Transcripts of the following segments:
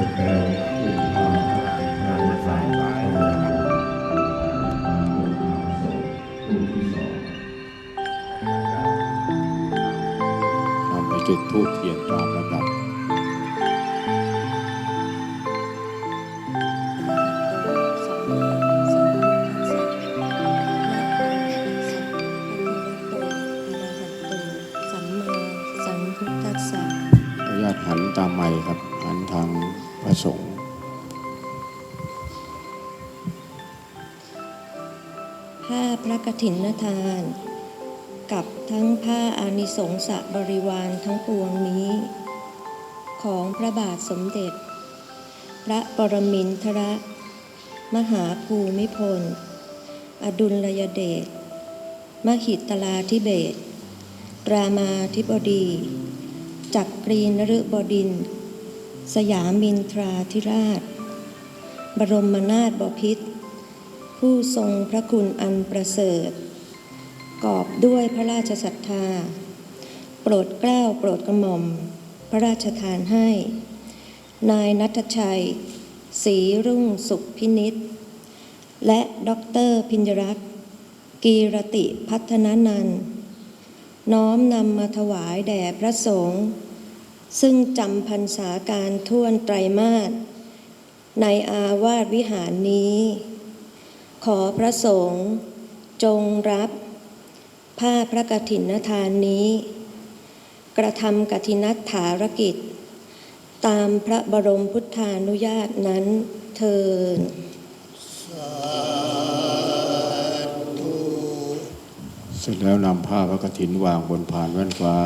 Amen. ผ้าพระกฐินทาน กับทั้งผ้าอานิสงสะบริวารทั้งปวงนี้ ของพระบาทสมเด็จ พระปรมินทรมหาภูมิพล อดุลยเดชมหิตลาธิเบศรรามาธิบดี จักรีนฤบดิน สยามินทราธิราช บรมนาถบพิตร ผู้ทรงพระคุณอันประเสริฐ กอบด้วยพระราชศรัทธา โปรดเกล้าโปรดกระหม่อม พระราชทานให้ นายนัทชัยศรีรุ่งสุขพินิษและด็อกเตอร์พิญรัตกีรติพัฒนานันน้อมนำมาถวายแด่พระสงฆ์ซึ่งจำพรรษาการท่วนไตรมาสในอาวาสวิหารนี้ ขอพระสงฆ์จงรับ ผ้าพระกฐินทานนี้ กระทำกฐินัฐารกิจ ตามพระบรมพุทธานุญาตนั้นเทินเสร็จแล้วนำผ้าพระกฐินวางบนพานแว่นฟ้า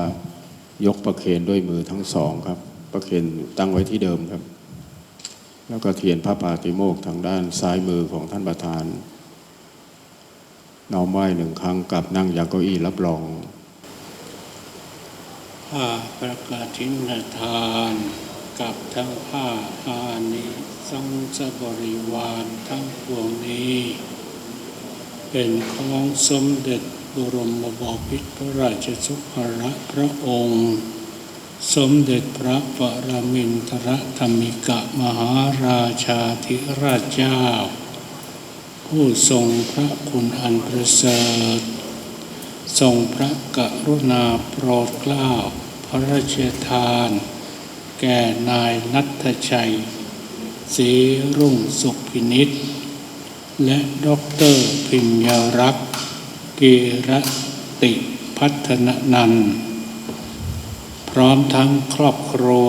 ยกประเคนด้วยมือทั้งสองครับ ประเคนตั้งไว้ที่เดิมครับ แล้วก็เทียนพระปาติโมกข์ทางด้านซ้ายมือของท่านประธาน น้อมไหว้หนึ่งครั้งกลับนั่งยังเก้าอี้รับรองผ้าประกาศทินทานกับทั้งผ้าอานิสังสบริวารทั้งปวงนี้ เป็นของสมเด็จบรมบพิตรพระราชสุภรพระองค์ สมเด็จพระปรมินทรธรรมิกะมหาราชาธิราชเจ้า ผู้ทรงพระคุณอันประเสริฐทรงพระกรุณาโปรดเกล้าพระราชทาน แก่นายนัทชัยศรีรุ่งสุขพินิษและด็อกเตอร์พิญญารักษ์กีรติพัฒนนัน พร้อมทั้งครอบครัว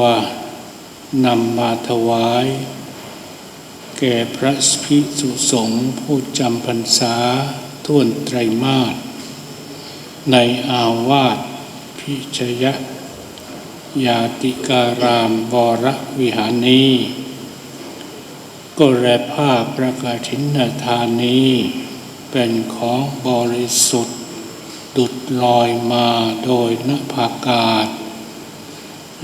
นำมาถวาย แก่พระภิกษุสงฆ์ผู้จำพรรษาท่วนไตรมาสในอาวาสพิชยยาติการามวรวิหารนี้ ก็แลผ้าประกาศทินทานนี้ เป็นของบริสุทธิ์ ดุดลอยมาโดยนภากาศ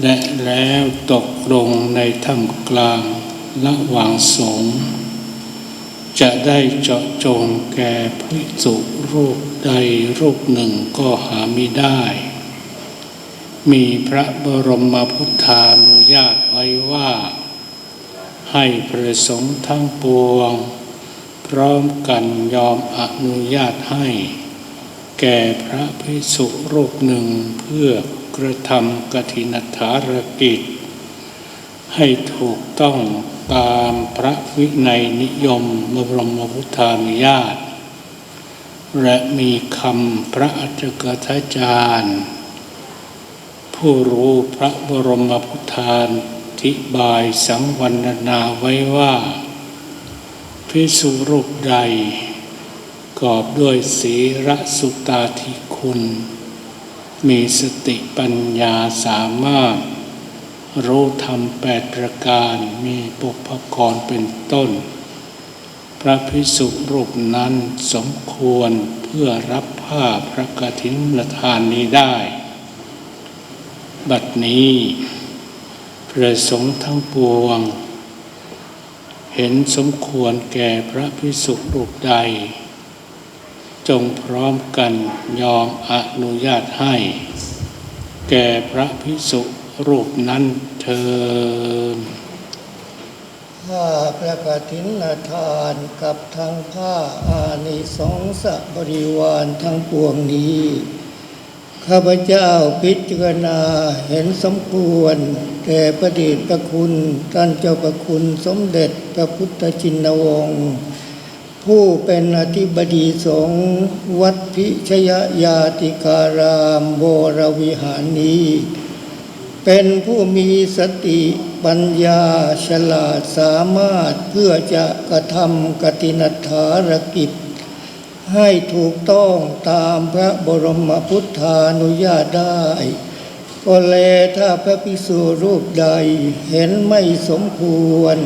และแล้วตกลงในถ้ำกลาง ระหว่างสงฆ์จะได้เจาะจงแก่ภิกษุรูปใดรูปหนึ่งก็หาไม่ได้ มีพระบรมพุทธานุญาตไว้ว่า ให้ประสงค์ทั้งปวง พร้อมกันยอมอนุญาตให้ แก่พระภิกษุรูปหนึ่งเพื่อกระทำกฐินฐารกิจ ให้ถูกต้อง ตามพระวินัยนิยมบรมพุทธานุญาต และมีคำพระอัจฉริจารย์ ผู้รู้พระบรมพุทธานธิบายสังวรรณาไว้ว่า พิสุรูปใด กอบด้วยศีรสุตาธิคุณ มีสติปัญญาสามารถ รู้ธรรมแปดประการมีปุพกรเป็นต้น พระพิสุรูปนั้นสมควรเพื่อรับผ้าพระกฐินทานนี้ได้ บัดนี้พระสงฆ์ทั้งปวง เห็นสมควรแก่พระพิสุรูปใด จงพร้อมกันยอมอนุญาตให้ แก่พระพิสุ รูปนั้นเทินผ้าพระกฐินทานกับทั้งผ้าอานิสงสบริวารทั้งปวงนี้ ข้าพเจ้าพิจารณาเห็นสมควรแด่พระเดชพระคุณท่านเจ้าประคุณสมเด็จพระพุทธชินวงศ์ผู้เป็นอธิบดีสงฆ์วัดพิชยยาติการามวรวิหารนี้ เป็นผู้มีสติปัญญาฉลาดสามารถเพื่อจะกระทำกตินัฐารกิจ ให้ถูกต้องตามพระบรมพุทธานุญาตได้ก็แลถ้าพระภิกษุรูปใดเห็นไม่สมควร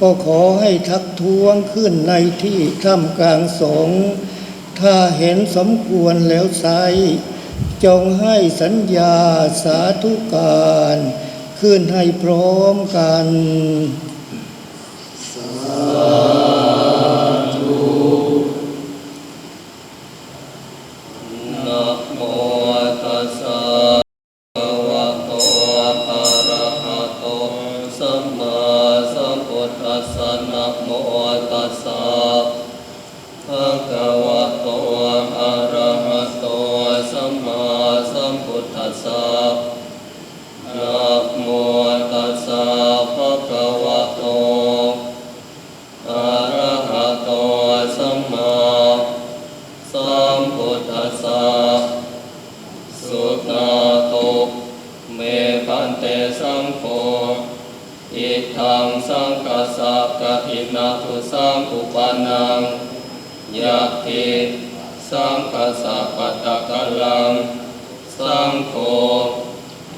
ก็ขอให้ทักท้วงขึ้นในที่ท่ามกลางสงฆ์ถ้าเห็นสมควรแล้วไซ จงให้สัญญาสาธุการ ขึ้นให้พร้อมกัน สสะกะทินาทุสังอุปานังยะติสังกัสสะปัตะกะลัง สังโฆ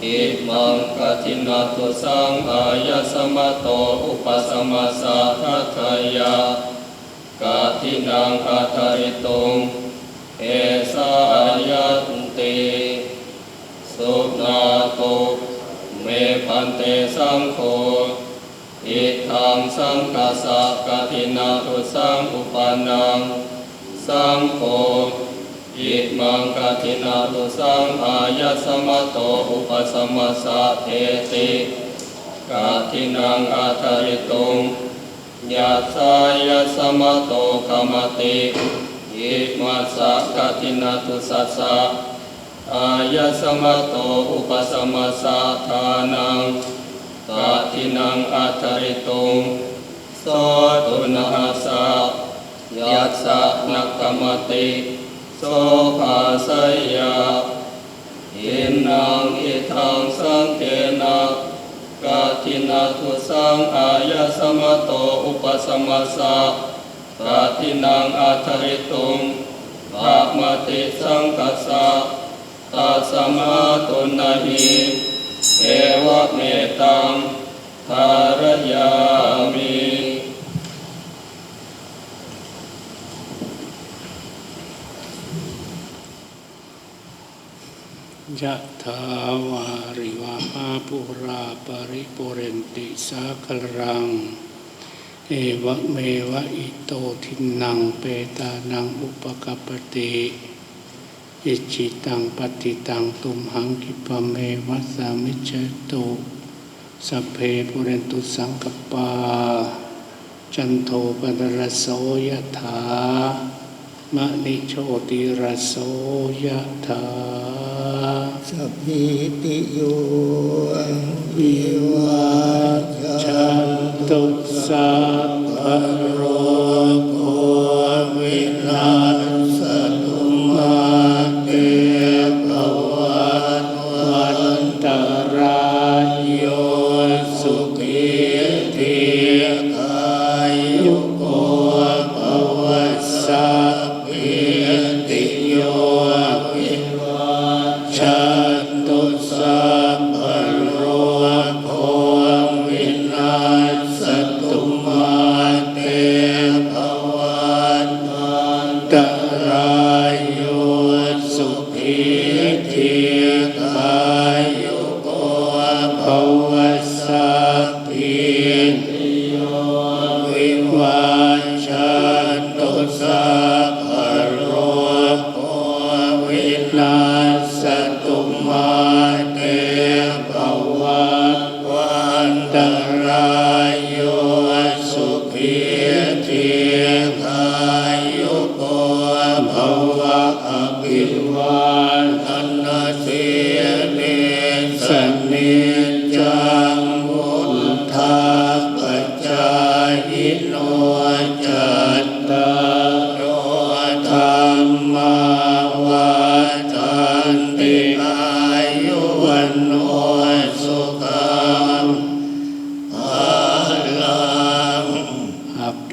อิมังกะทินาทุสังอายสมะโตอุปสมะสะทัทยากะทินังอัตริตุงเอสายัติสุนาโตเมพันเตสังโฆ สังกัสะกะทินาทุสังอุปานังสังโฆอิมังกะทินาทุสังอายสมะโตอุปสมะสะเทติกะทินังอัตริตุงยัสายสมะโตขมติอิมัสสะกะทินาทุสัสสะอายะสมะโตอุปสมะสะทานัง กะทินังอัตริตุงโสตุนะหสะยัสสะนักกมติโสภาสยาอินังอิทังสังเกนะกะทินาทุสังอายะสมะโตอุปสมะสะปาทินังอาทริตุงภาคมติสังกัสสะตาสมาตุนาหิ เอวะเมตังภารยามิยะถาวาริวาหาปุราปริปุเรนติสาคลรัง เอวะเมวะอิโตทินังเปตานังอุปกปปติ อิจิตังปฏิตังตุมหังคิปะเมวัสสามิจจตุสัพเพปุเรนตุสังกปา จันโทปนรสโสยถามะนิโชติรสโสยถาสัพพิติโยวิวัชชันตุสัพพะโร วินาสตุมา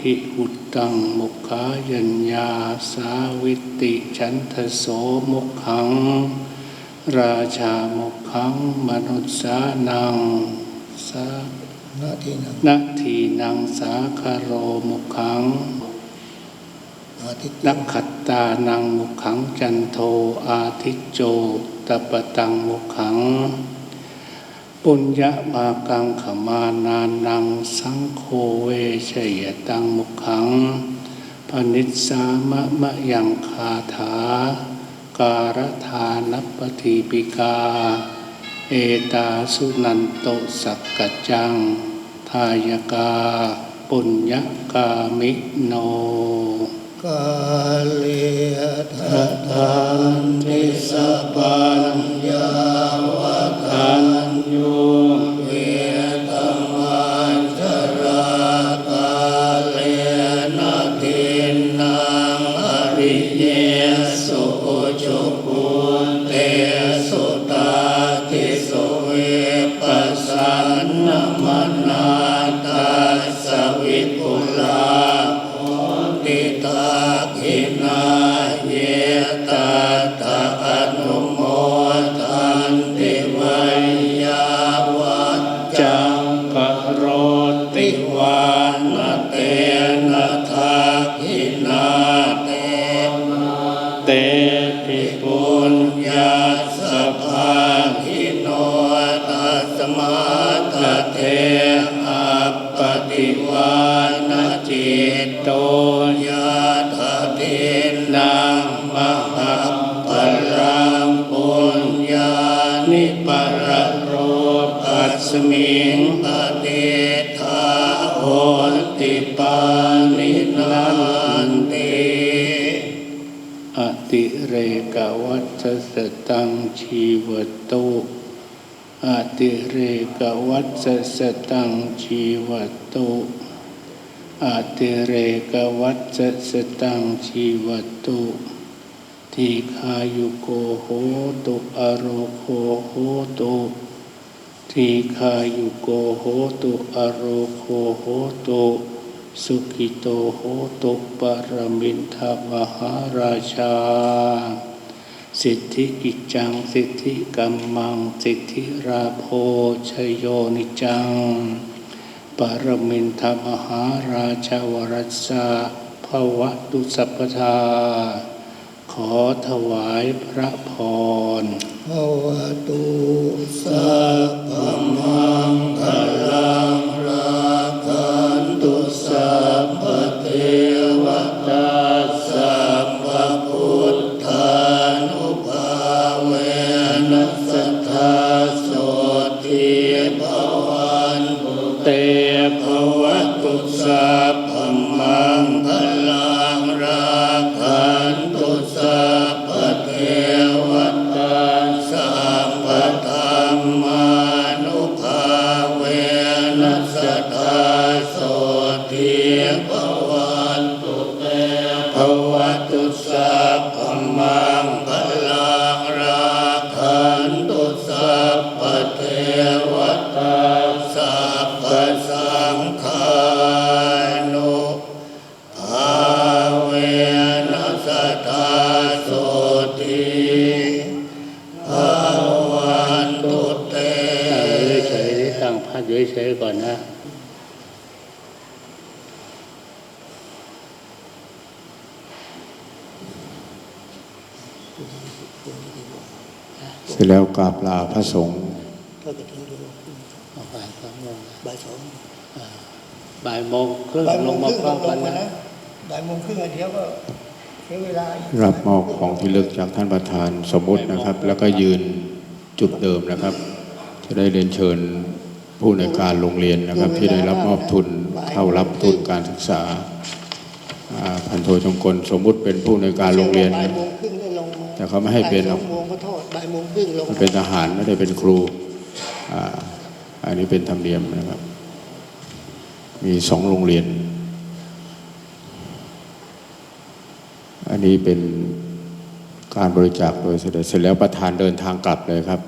อักขิอุตตังมุขายัญญาสาวิติฉันทโสมุขัง ราชามุขังมนุษสานังสาหน้าที่นั้นนาทีนังสาคาโรมุขังอาทิตย์นักขัตตานังมุขังจันโทอาทิจโจตปตังมุขัง ปุญญามากังขมานานังสังโฆเวชยตังมุขังปนิสสามะมะยังคาถา การธานัปฏิปิกา เอตาสุนันโตสักกจัง ทายกา ปุญญกามิโน กาเลททานติสปัญญาวะคัน กวัตสตังชีวตุอติเรกวัตสตังชีวตุอติเรกวัตสตังชีวตุทีคายุโกโหตุอโรโคโหตุทีคายุโกโหตุอโรโคโหตุสุขิโตโหตุปรมินทมหาราชา สิทธิกิจจัง สิทธิกัมมัง สิทธิราโพชยโยนิจัง ปรมินทมหาราชาวรัสสะภวะตุสัพพทา ขอถวายพระพรภวะตุสัพพมังคลัง เตภวตุสัพ ร็จแล้วกราบลาพระสงฆ์ก็จะถึงดูเอาไปสองโมงบ่ายสองบ่ายโมงครึ่งบ่ายโมลงงคมารึ่งพร้อมลกังนมานะ นะบ่ายโมงครึ่งอันเดียวก็ใช้เวลาอีกรับมอบของที่ลึกจากท่านประธานสมมุตินะครับ แล้วก็ยืนจุดเดิมนะครับ จะได้เรียนเชิญผู้ในวยการโรงเรียนนะครับ ที่ได้รับมอบทุนเข้ารับทุนการศึกษาอ่าพันโทจงกลสมมุติเป็นผู้ในวยการโรงเรียน บ่ายโมงครึ่งได้ลง แต่เขาไม่ให้เป็นหรบ่าอยกสองโมงก็โทษบ่ายโมงครึ่งลงมันเป็นทหารไม่ได้เป็นครูอ่าอันนี้เป็นธรรมเนียมนะครับ มีสองโรงเรียน อันนี้เป็นการบริจาคโดยเสด็จเสร็จแล้วประธานเดินทางกลับเลยครับ